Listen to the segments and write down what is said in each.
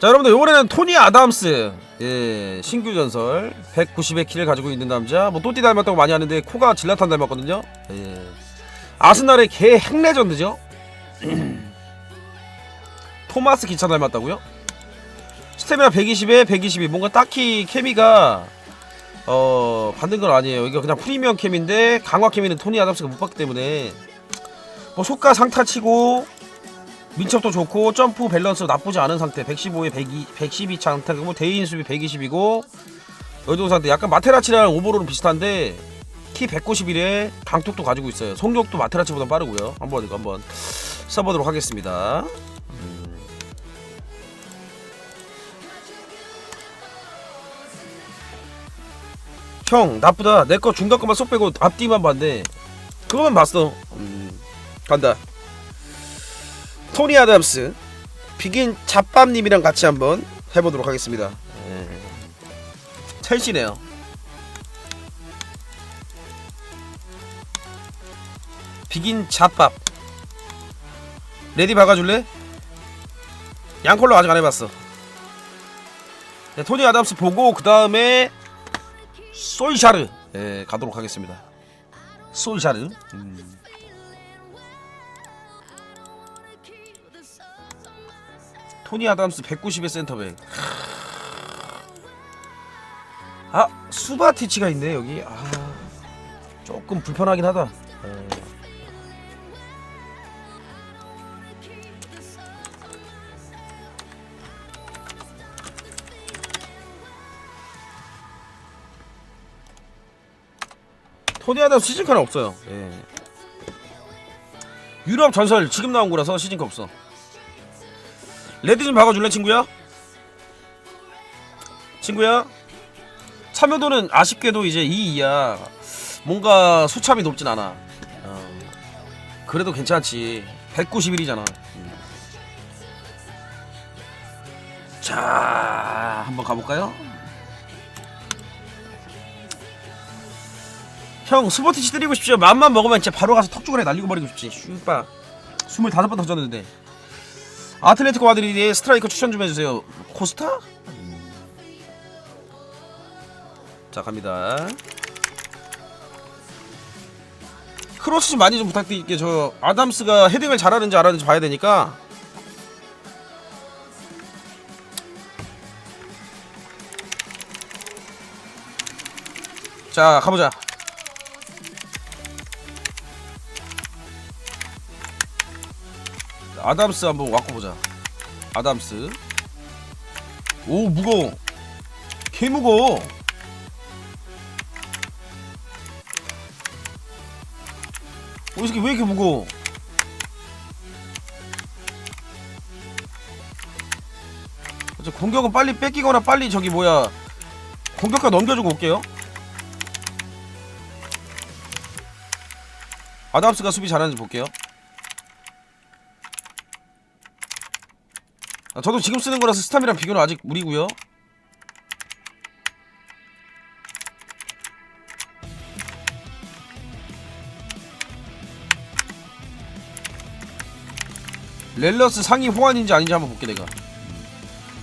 자 여러분들 이번에는 토니 아담스. 예 신규 전설. 190의 키를 가지고 있는 남자. 뭐 또띠 닮았다고 많이 하는데 코가 질라탄 닮았거든요. 예. 아스날의 개 핵레전드죠. 토마스 기차 닮았다고요? 스태미나 120에 122 뭔가 딱히 케미가 어 받는 건 아니에요. 이거 그냥 프리미엄 캠인데 강화 케미는 토니 아담스가 못 받기 때문에. 뭐 속가 상타치고 민첩도 좋고 점프 밸런스 나쁘지 않은 상태. 115에 102, 112 상태고 대인 수비 120이고 여동 상태 약간 마테라치랑 오버로는 비슷한데 키 191에 강톡도 가지고 있어요. 속력도 마테라치보다 빠르고요. 한번 이거 한번 써보도록 하겠습니다. 음. 형 나쁘다. 내 거 중간 거만 쏙 빼고 앞뒤만 봤네. 그거만 봤어. 음. 간다 토니 아담스 비긴 잡밥님이랑 같이 한번 해보도록 하겠습니다. 예. 첼시네요. 비긴 잡밥. 레디 박아줄래? 양콜로 아직 안 해봤어. 네, 토니 아담스 보고 그 다음에 솔샤르 예, 가도록 하겠습니다. 솔샤르. 음. 토니 아담스 190의 센터백. 아 수바티치가 있네 여기. 아 조금 불편하긴 하다. 에. 토니 아담스 시즌카는 없어요. 예. 유럽 전설 지금 나온 거라서 시즌카 없어. 레드 좀 박아줄래 친구야? 친구야? 참여도는 아쉽게도 이제 2이야 뭔가 수참이 높진 않아 어. 그래도 괜찮지 191이잖아 자 한번 가볼까요? 형 스포티치 때리고 싶죠 맘만 먹으면 진짜 바로 가서 턱주근에 날리고 버리고 싶지 슈빠 25번 터졌는데 아틀레티코 마드리드의 스트라이커 추천 좀 해주세요. 코스타? 자 갑니다. 크로스 좀 많이 좀 부탁드릴게요. 저 아담스가 헤딩을 잘하는지 안 하는지 봐야 되니까. 자 가보자. 아담스 한번 갖고 보자. 아담스. 오 무거워. 개 무거워. 어, 이 새끼 왜 이렇게 무거워? 저 공격은 빨리 뺏기거나 빨리 저기 뭐야 공격가 넘겨주고 올게요. 아담스가 수비 잘하는지 볼게요. 아, 저도 지금 쓰는 거라서 스tam이랑 비교는 아직 무리고요. 렐러스 상위 호환인지 아닌지 한번 볼게 내가.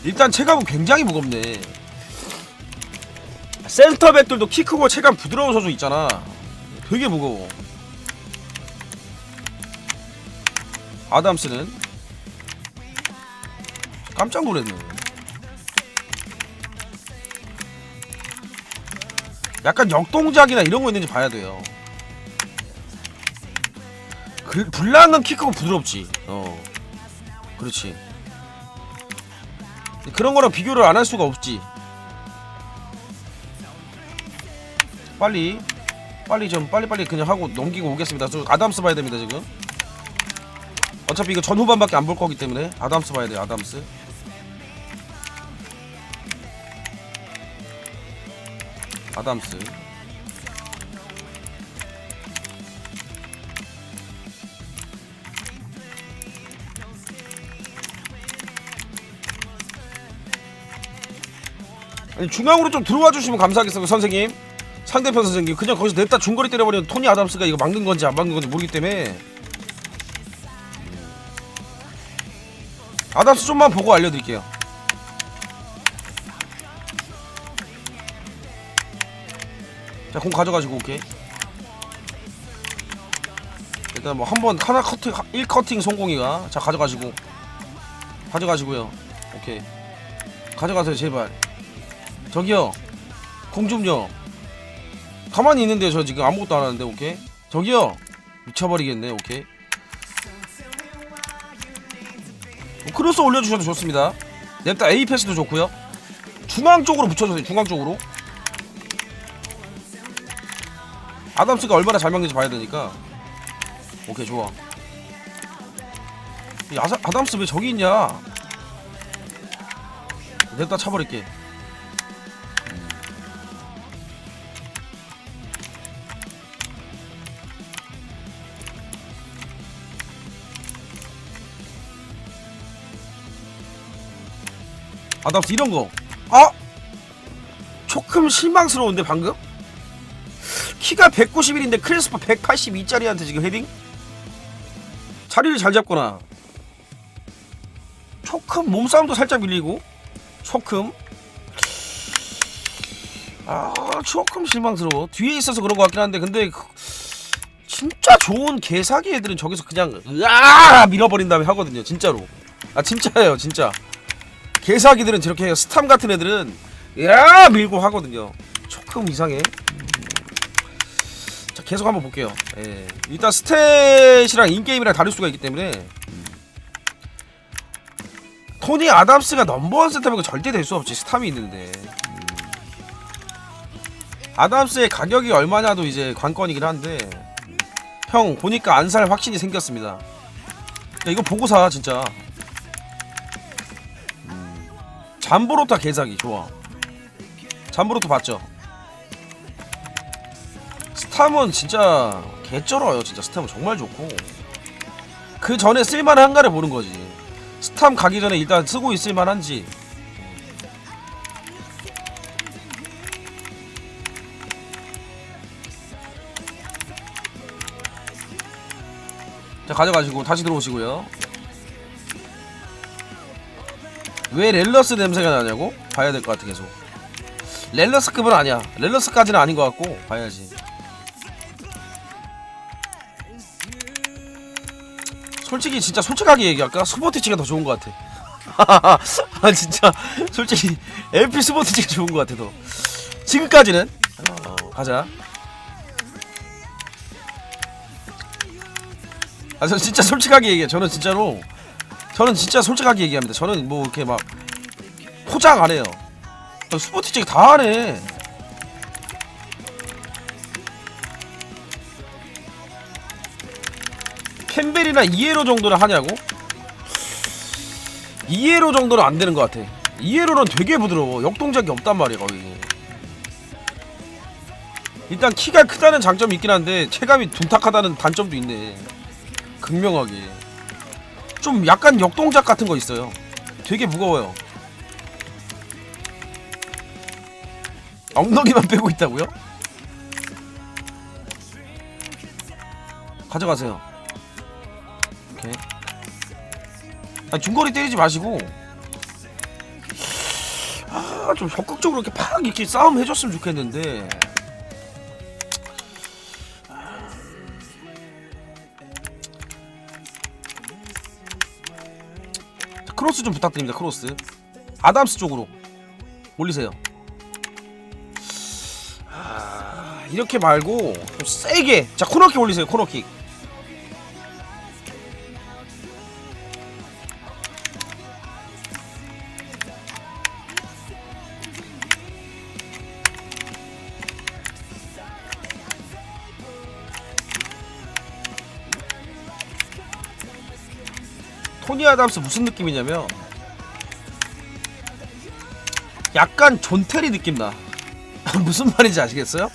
일단 체감은 굉장히 무겁네. 센터백들도 키 크고 체감 부드러운 선수 있잖아. 되게 무거워. 아담스는 깜짝 놀랐네. 약간 역동작이나 이런 거 있는지 봐야 돼요. 그 불량은 키 크고 부드럽지. 어. 그렇지. 그런 거랑 비교를 안 할 수가 없지. 빨리 빨리 좀 빨리빨리 그냥 하고 넘기고 오겠습니다. 저 아담스 봐야 됩니다, 지금. 어차피 이거 전후반밖에 안 볼 거기 때문에 아담스 봐야 돼요, 아담스. 아담스. 아니 중앙으로 좀 들어와 주시면 감사하겠어요 선생님. 상대편 선생님 그냥 거기서 냈다 중거리 때려버리는 토니 아담스가 이거 막는 건지 안 막는 건지 모르기 때문에. 아담스 좀만 보고 알려드릴게요 자, 공 가져가시고 오케이. 일단 뭐 한 번 하나 커팅 1 커팅 성공이가 자 가져가시고 가져가시고요. 오케이. 가져가세요 제발. 저기요. 공 좀요. 가만히 있는데 저 지금 아무것도 안 하는데 오케이. 저기요. 미쳐버리겠네 오케이. 뭐 크로스 올려주셔도 좋습니다. 냅다 A 패스도 좋고요. 중앙 쪽으로 붙여주세요. 중앙 쪽으로. 아담스가 얼마나 잘 막는지 봐야 되니까. 오케이 좋아. 이 아사, 아담스 왜 저기 있냐? 냅다 차버릴게. 아담스 이런 거. 아! 조금 실망스러운데 방금? 키가 191인데 크리스퍼 182짜리한테 지금 헤딩? 자리를 잘 잡거나 조금 몸싸움도 살짝 밀리고 조금 아 조금 실망스러워 뒤에 있어서 그런 것 같긴 한데 근데 그- 진짜 좋은 개사기 애들은 저기서 그냥 으아 밀어버린 다음에 하거든요 진짜로 아 진짜예요 진짜 개사기들은 저렇게 해요. 스탐 같은 애들은 야 밀고 하거든요. 조금 이상해. 자 계속 한번 볼게요. 예. 일단 스탯이랑 인게임이랑 다를 수가 있기 때문에 토니 아담스가 넘버원 센터백은 절대 될 수 없지 스탐이 있는데 음. 아담스의 가격이 얼마냐도 이제 관건이긴 한데 형 보니까 안 살 확신이 생겼습니다. 야, 이거 보고 사 진짜. 잠보로타 개사기 좋아 잠보로타 봤죠 스탐은 진짜 개쩔어요. 진짜 스탐은 정말 좋고. 그 전에 쓸만한가를 보는 거지. 스탐 가기 전에 일단 쓰고 있을 만한지. 자 가져가시고 다시 들어오시고요. 왜 렐러스 냄새가 나냐고? 봐야 될 것 같아 계속. 렐러스급은 아니야. 렐러스까지는 아닌 것 같고 봐야지 솔직히 진짜 솔직하게 얘기할까? 스포티치가 더 좋은 것 같아 아 진짜 솔직히 LP 스포티치가 좋은 것 같아 더 지금까지는 어, 가자 아 저 진짜 솔직하게 얘기해 저는 진짜로 저는 진짜 솔직하게 얘기합니다. 저는 뭐 이렇게 막 포장 안 해요. 스포티책 다 하네. 캠벨이나 이에로 정도는 하냐고? 이에로 정도는 안 되는 것 같아. 이에로는 되게 부드러워. 역동작이 없단 말이야 거의. 일단 키가 크다는 장점이 있긴 한데 체감이 둔탁하다는 단점도 있네. 극명하게. 좀 약간 역동작 같은 거 있어요. 되게 무거워요. 엉덩이만 빼고 있다고요? 가져가세요. 오케이. 아, 중거리 때리지 마시고. 아, 좀 적극적으로 이렇게 팍 이렇게 싸움 해줬으면 좋겠는데. 크로스 좀 부탁드립니다. 크로스. 아담스 쪽으로 올리세요. 아, 이렇게 말고 좀 세게. 자 코너킥 올리세요. 코너킥. 토니 아담스 무슨 느낌이냐면 약간 존테리 느낌 나. 무슨 말인지 아시겠어요?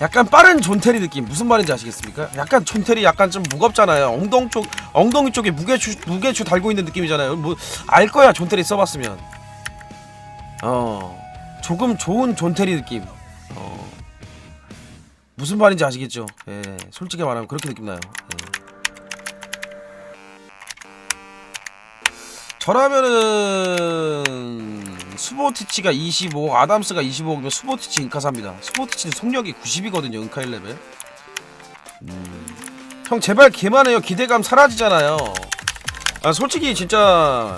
약간 빠른 존테리 느낌 무슨 말인지 아시겠습니까? 약간 존테리 약간 좀 무겁잖아요. 엉덩 쪽 엉덩이 쪽에 무게추 무게추 달고 있는 느낌이잖아요. 뭐 알 거야 존테리 써봤으면. 어 조금 좋은 존테리 느낌. 어 무슨 말인지 아시겠죠? 예 솔직히 말하면 그렇게 느낌 나요. 예. 저라면은 수보티치가 25 아담스가 25면 수보티치 인카사입니다. 수보티치는 속력이 90이거든요 인카 1레벨. 음. 형 제발 개만해요. 기대감 사라지잖아요. 아 솔직히 진짜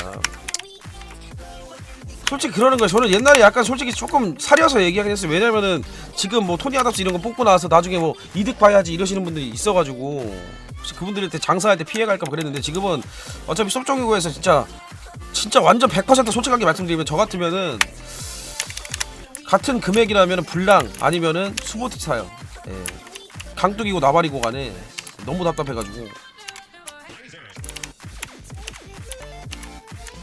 솔직히 그러는 거예요. 저는 옛날에 약간 솔직히 조금 사려서 얘기하긴 했어요. 왜냐면은 지금 뭐 토니 아담스 이런 거 뽑고 나서 나중에 뭐 이득 봐야지 이러시는 분들이 있어가지고. 혹시 그분들한테 장사할 때 피해갈까 봐 그랬는데 지금은 어차피 섭종이고 해서 진짜 진짜 완전 100% 솔직하게 말씀드리면 저 같으면은 같은 금액이라면 블랑 아니면은 수보티 사요. 예. 강뚝이고 나발이고 간에 너무 답답해가지고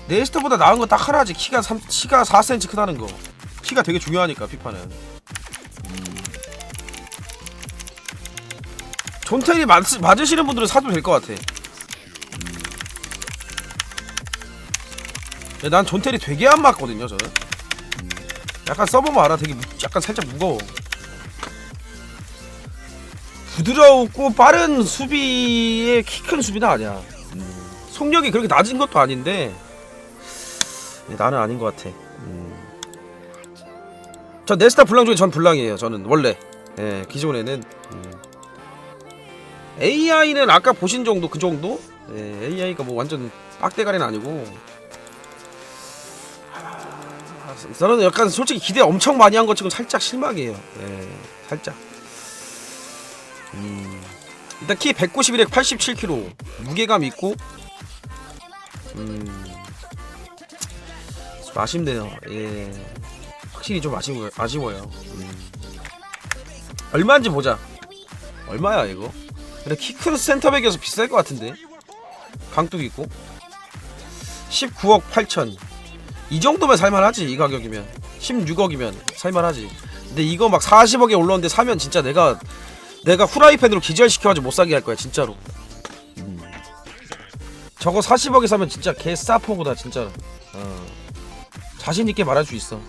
네스트보다 나은 거딱 하나지 키가 3, 키가 4cm 크다는 거 키가 되게 중요하니까 피파는 음. 존텔이 맞, 맞으시는 분들은 사도 될 것 같아 야, 난 존텔이 되게 안 맞거든요 저는 음. 약간 써보면 알아 되게 무- 약간 살짝 무거워 부드럽고 빠른 수비의 키 큰 수비는 아니야 음. 속력이 그렇게 낮은 것도 아닌데 네, 나는 아닌 것 같아 음. 저 네스타 블랑 중에 전 블랑이에요 저는 원래 예, 기존에는 음. AI는 아까 보신 정도 그 정도 예, AI가 뭐 완전 빡대가리는 아니고 저는 약간 솔직히 기대 엄청 많이 한것 치고 살짝 실망이에요. 예, 살짝. 음, 일단 키 191에 87kg, 무게감 있고, 음, 좀 아쉽네요. 예, 확실히 좀 아쉬워, 아쉬워요. 음. 얼마인지 보자. 얼마야 이거? 근데 키큰 센터백이어서 비쌀 것 같은데. 강뚝 있고. 19억 8천. 이 정도면 살만하지 이 가격이면. 16억이면 살만하지. 근데 이거 막 40억에 올랐는데 사면 진짜 내가 내가 후라이팬으로 기절시켜가지고 못 사게 할 거야 진짜로. 음. 저거 40억에 사면 진짜 개 싸포구다 진짜로. 어. 자신 있게 말할 수 있어